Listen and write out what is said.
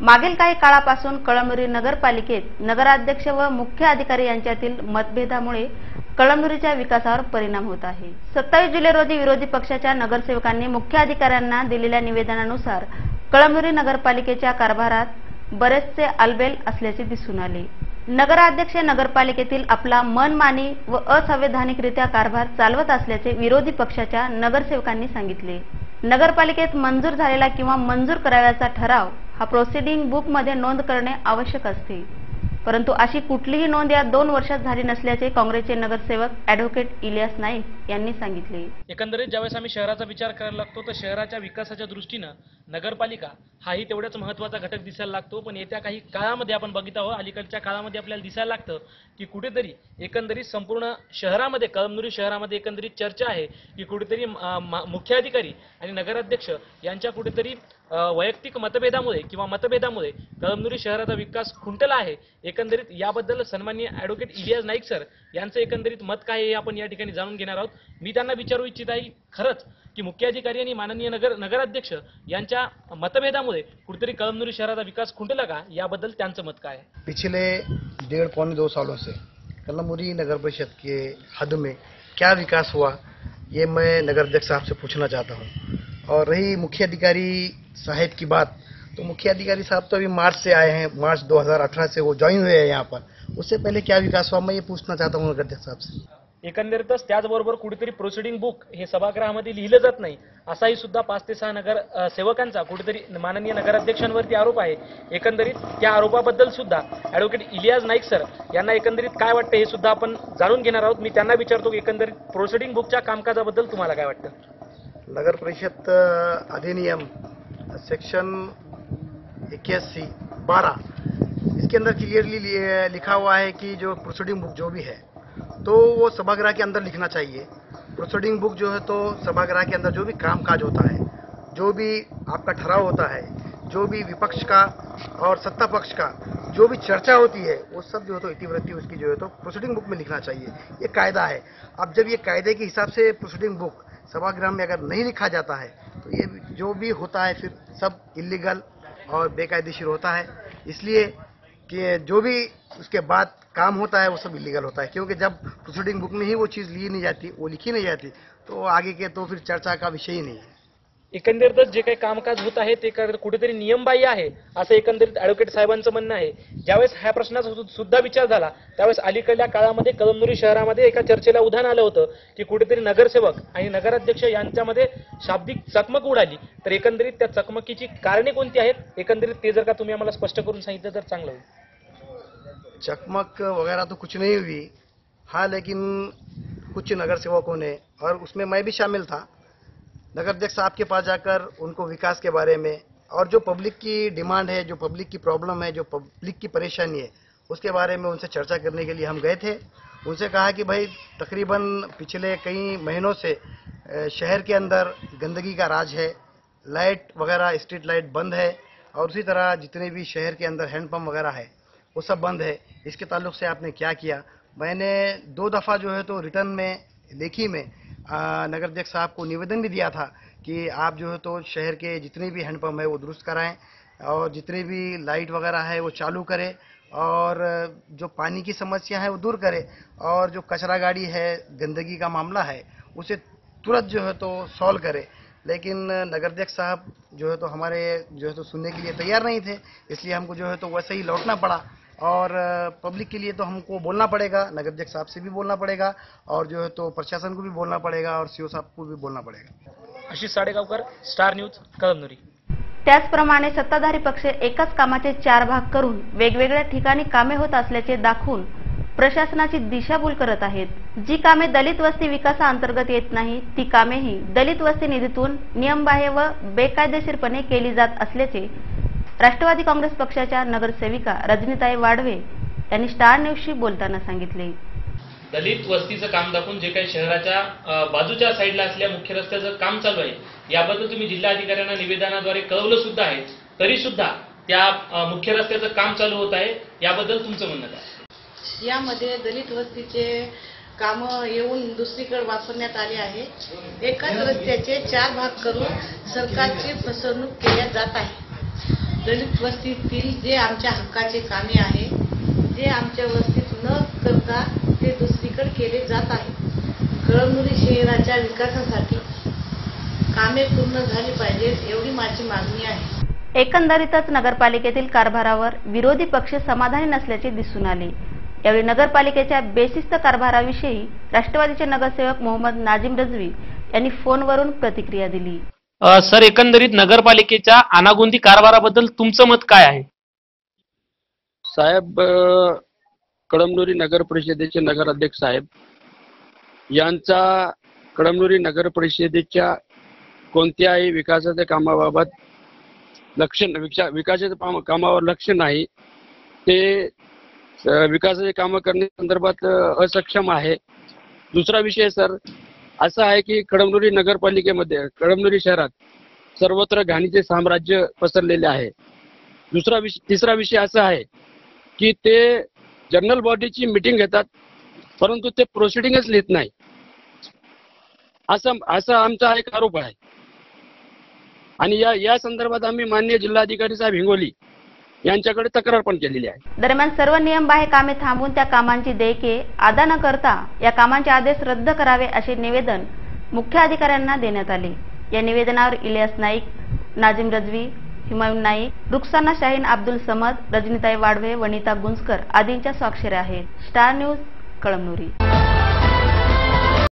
मागील काही काळापासून कळमनुरी नगरपालिकेत नगराध्यक्ष व मुख्य अधिकारी यांच्यातील मतभेदामुळे कळमनुरीच्या विकासावर परिणाम होत आहे. सत्तावीस जुलै रोजी विरोधी पक्षाच्या नगरसेवकांनी मुख्य अधिकाऱ्यांना दिलेल्या निवेदनानुसार कळमनुरी नगरपालिकेच्या कारभारात बरेचसे अलबेल असल्याचे दिसून आले. नगराध्यक्ष नगरपालिकेतील आपला मनमानी व असंवैधानिकरित्या कारभार चालवत असल्याचे विरोधी पक्षाच्या नगरसेवकांनी सांगितले. नगरपालिकेत मंजूर झालेला किंवा मंजूर करावयाचा ठराव हा प्रोसिडिंग बुकमध्ये नोंद करणे आवश्यक असते. परंतु अशी कुठलीही नोंद या दोन वर्षात झाली नसल्याचे काँग्रेसचे नगरसेवक ॲडव्होकेट इलियास नाईक यांनी सांगितले. एकंदरीत ज्यावेळेस आम्ही शहराचा विचार करायला लागतो तर शहराच्या विकासाच्या दृष्टीनं नगरपालिका हाही तेवढाच महत्त्वाचा घटक दिसायला लागतो. पण येत्या काही काळामध्ये आपण बघित आहोत अलीकडच्या काळामध्ये आपल्याला दिसायला लागतं की कुठेतरी एकंदरीत संपूर्ण शहरामध्ये कळमनुरी शहरामध्ये एकंदरीत चर्चा आहे की कुठेतरी मुख्याधिकारी मा- मुख्य अधिकारी आणि नगराध्यक्ष यांच्या कुठेतरी वैयक्तिक मतभेदामुळे किंवा मतभेदामुळे कळमनुरी शहराचा विकास खुंटला आहे. एकंदरीत याबद्दल सन्माननीय ॲडव्होकेट इलियास नाईक सर यांचं एकंदरीत मत काय आहे हे आपण या ठिकाणी जाणून घेणार आहोत. मी त्यांना विचारू इच्छित आहे खरंच की मुख्य अधिकारी आणि माननीय नगर नगराध्यक्ष यांच्या मतभेदामुळे कुठेतरी कळमनुरी शहराचा विकास खुंटला का? याबद्दल त्यांचं मत काय आहे? पिछले डेढ़ पौने दो सालों से कलमुरी नगर परिषद के हद में क्या विकास हुआ ये मैं नगर अध्यक्ष साहब से पूछना चाहता हूँ। और रही मुख्य अधिकारी साहब की बात। तो मुख्य अधिकारी साहब तो अभी मार्च से आए हैं मार्च 2018 से वो ज्वाइन हुए हैं यहाँ पर। उससे पहले क्या विकास हुआ मैं ये पूछना चाहता हूँ अध्यक्ष साहब से। एकंदरीतच त्याचबरोबर कुठेतरी प्रोसिडिंग बुक हे सभागृहामध्ये लिहिलं जात नाही असाही सुद्धा पाच ते सहा नगर सेवकांचा कुठेतरी माननीय नगराध्यक्षांवरती आरोप आहे. एकंदरीत त्या आरोपाबद्दल सुद्धा ॲडव्होकेट इलियास नाईक सर यांना एकंदरीत काय वाटतं हे सुद्धा आपण जाणून घेणार आहोत. मी त्यांना विचारतो की एकंदरीत प्रोसिडिंग बुकच्या कामकाजाबद्दल तुम्हाला काय वाटतं? नगर परिषद अधिनियम सेक्शन इक्यासी बारह, इसके अंदर क्लियरली लिखा हुआ है कि जो प्रोसीडिंग बुक जो भी है तो वो सभागृह के अंदर लिखना चाहिए। प्रोसीडिंग बुक जो है तो सभागृह के अंदर जो भी काम काज होता है, जो भी आपका ठहराव होता है, जो भी विपक्ष का और सत्ता पक्ष का जो भी चर्चा होती है, वो सब जो है तो इतिवृत्ति उसकी जो है तो प्रोसीडिंग बुक में लिखना चाहिए। ये कायदा है। अब जब ये कायदे के हिसाब से प्रोसीडिंग बुक सभागृह में अगर नहीं लिखा जाता है तो ये जो भी होता है फिर सब इलीगल और बेकायदेशीर होता है। इसलिए कि जो भी उसके बाद काम होता है, वो सब इलीगल होता है। क्योंकि जब प्रोसीडिंग बुक में ही वो चीज़ ली नहीं जाती, वो लिखी नहीं जाती तो आगे के तो फिर चर्चा का विषय ही नहीं है। एकंदरीतच जे काही कामकाज होत आहे ते कर- कुठेतरी नियमबाह्य आहे असं एकंदरीत ॲडव्होकेट साहेबांचं म्हणणं आहे. ज्यावेळेस ह्या प्रश्नाचा सुद्धा विचार झाला त्यावेळेस अलीकडल्या काळामध्ये कळमनुरी शहरामध्ये एका चर्चेला उधाण आलं होतं की कुठेतरी नगरसेवक आणि नगराध्यक्ष यांच्यामध्ये शाब्दिक चकमक उडाली. तर एकंदरीत त्या चकमकीची कारणे कोणती आहेत? एकंदरीत ते जर का तुम्ही आम्हाला स्पष्ट करून सांगितलं तर चांगलं होईल. चकमक वगैरह तो कुछ नहीं हुई हाँ लेकिन कुछ नगर सेवकों ने और उसमें मैं भी शामिल था. नगर अध्यक्ष साहब के पास जाकर उनको विकास के बारे में और जो पब्लिक की डिमांड है, जो पब्लिक की प्रॉब्लम है, जो पब्लिक की परेशानी है, उसके बारे में उनसे चर्चा करने के लिए हम गए थे। उनसे कहा कि भाई, तकरीबन पिछले कई महीनों से शहर के अंदर गंदगी का राज है लाइट वगैरह स्ट्रीट लाइट बंद है और उसी तरह जितने भी शहर के अंदर हैंडपम्प वगैरह है, वो सब बंद है। इसके ताल्लुक से आपने क्या किया? मैंने दो दफ़ा जो है तो रिटर्न में, लेखी में नगर अध्यक्ष साहब को निवेदन भी दिया था कि आप जो है तो शहर के जितने भी हैंडपम्प है वो दुरुस्त कराएँ और जितने भी लाइट वगैरह है वो चालू करें और जो पानी की समस्या है वो दूर करें और जो कचरा गाड़ी है, गंदगी का मामला है, उसे तुरंत जो है तो सॉल्व करे। लेकिन नगर अध्यक्ष साहब जो है तो हमारे जो है तो सुनने के लिए तैयार नहीं थे, इसलिए हमको जो है तो वैसे ही लौटना पड़ा। और पब्लिक के लिए तो हमको बोलना पड़ेगा नगर अध्यक्ष साहब से भी बोलना पड़ेगा और जो है तो प्रशासन को भी बोलना पड़ेगा और सीओ साहब को भी बोलना पड़ेगा। Ashish Sadegaonkar Star News Kalamnuri. त्याचप्रमाणे सत्ताधारी पक्ष एकाच कामाचे चार भाग करून वेगवेगळ्या ठिकाणी कामे होत असल्याचे दाखवून प्रशासनाची दिशाभूल करत आहेत. जी कामे दलित वस्ती विकासाअंतर्गत येत नाही ती कामेही दलित वस्ती निधीतून नियमबाह्य व बेकायदेशीरपणे केली जात असल्याचे राष्ट्रवादी काँग्रेस पक्षाच्या नगरसेविका रजनीताई वाडवे यांनी स्टार न्यूजशी बोलताना सांगितले. दलित वस्तीचं काम दाखवून जे काही शहराच्या बाजूच्या साईडला असलेल्या मुख्य रस्त्याचं काम चालू आहे याबद्दल तुम्ही जिल्हाधिकाऱ्यांना निवेदनाद्वारे कळवलं सुद्धा आहे तरी सुद्धा त्या मुख्य रस्त्याचं काम चालू होत आहे याबद्दल तुमचं म्हणणं काय? यामध्ये दलित वस्तीचे काम येऊन दुसरीकडे वापरण्यात आले आहे. एकाच रस्त्याचे चार भाग करून सरकारची फसवणूक केल्या जात आहे. दलित वस्तीतील जे आमच्या हक्काचे कामे आहे जे आमच्या वस्तीत न करता ते दुसरीकडे केले जात आहे. कळमनुरी शहराच्या विकासासाठी कामे पूर्ण झाली पाहिजेत एवढी माझी मागणी आहे. एकंदरीतच नगरपालिकेतील कारभारावर विरोधी पक्ष समाधानी नसल्याचे दिसून आले. यावेळी नगरपालिकेच्या बेशिस्त कारभाराविषयी राष्ट्रवादीचे नगरसेवक मोहम्मद नाजिम रजवी यांनी फोनवरून प्रतिक्रिया दिली. सर एकंदरीत नगरपालिकेच्या अनागोंदी कारभाराबद्दल तुमचं मत काय आहे? साहेब कळमनुरी नगर परिषदेचे नगराध्यक्ष साहेब यांचा कळमनुरी नगर परिषदेच्या कोणत्याही विकासाच्या कामाबाबत लक्ष विका विकासाच्या कामा- कामावर लक्ष नाही. ते विकासाचे कामं करण्यासंदर्भात संदर्भात असक्षम आहे. दुसरा विषय सर असं आहे की कळमनुरी नगरपालिकेमध्ये कळमनुरी शहरात सर्वत्र घाणीचे साम्राज्य पसरलेले आहे. दुसरा विषय तिसरा विषय असा आहे की ते जनरल बॉडीची मिटिंग घेतात परंतु ते प्रोसिडिंगच लिहित नाही. असं असा आमचा एक आरोप आहे. आणि या या संदर्भात आम्ही माननीय जिल्हाधिकारी साहेब हिंगोली यांच्याकडे तक्रार पण केलेली आहे. दरम्यान सर्व नियमबाह्य कामे थांबून त्या कामांची देयके अदा न करता या कामांचे आदेश रद्द करावे असे निवेदन मुख्य अधिकाऱ्यांना देण्यात आले. या निवेदनावर इलियास नाईक नाजिम रजवी हिमायून नाईक रुक्साना शाहीन अब्दुल समद रजनीताई वाडवे वनिता गुंजकर आदींच्या स्वाक्षऱ्या आहेत. Star News Kalamnuri.